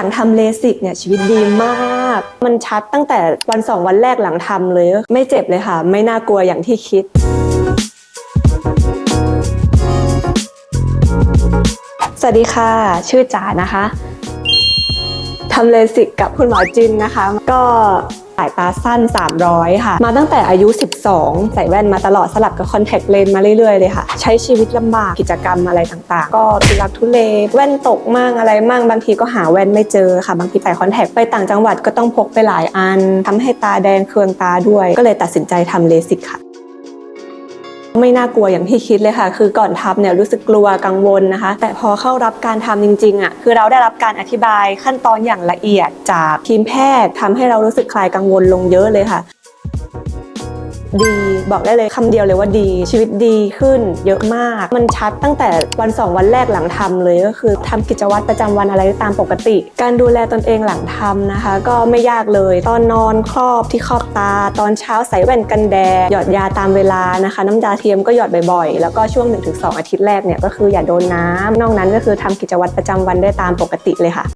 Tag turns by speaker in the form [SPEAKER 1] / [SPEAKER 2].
[SPEAKER 1] หลังทำเลสิกเนี่ยชีวิตดีมาก มันชัดตั้งแต่วันสองวันแรกหลังทำเลย ไม่เจ็บเลยค่ะ ไม่น่ากลัวอย่างที่คิดสวัสดีค่ะ ชื่อจ๋านะคะทำเลสิกกับคุณหมอจินนะคะ ก็ สายตาสั้น 300 ค่ะ มาตั้งแต่อายุ 12 ใส่แว่นมาตลอดสลับกับคอนแทคเลนส์มาเรื่อยๆเลยค่ะ ใช้ชีวิตลำบากกิจกรรมอะไรต่างๆ ก็ทุลักทุเลแว่นตกมั่งอะไรมั่งบางทีก็หาแว่นไม่เจอค่ะ บางทีใส่คอนแทคไปต่างจังหวัดก็ต้องพกไปหลายอันทำให้ตาแดงเคืองตาด้วย ก็เลยตัดสินใจทำเลสิกค่ะ ไม่น่ากลัวอย่างที่คิดเลยค่ะ คือก่อนทำเนี่ยรู้สึกกลัวกังวลนะคะ แต่พอเข้ารับการทำจริงๆอะคือเราได้รับการอธิบายขั้นตอนอย่างละเอียดจากทีมแพทย์ทำให้เรารู้สึกคลายกังวลลงเยอะเลยค่ะ ดีบอกได้เลยคำเดียวเลยว่าดีชีวิตดีขึ้นเยอะมาก มันชัดตั้งแต่วันสองวันแรกหลังทำเลยก็คือทำกิจวัตรประจำวันอะไรตามปกติ การดูแลตนเองหลังทำนะคะ ก็ไม่ยากเลยตอนนอนครอบที่ครอบตา ตอนเช้าใส่แว่นกันแดดหยอดยาตามเวลานะคะ น้ำยาเทียมก็หยอดบ่อยๆ แล้วก็ช่วง 1-2 อาทิตย์แรกเนี่ยก็คืออย่าโดนน้ำนอกนั้นก็คือทำกิจวัตรประจำวันได้ตามปกติเลยค่ะ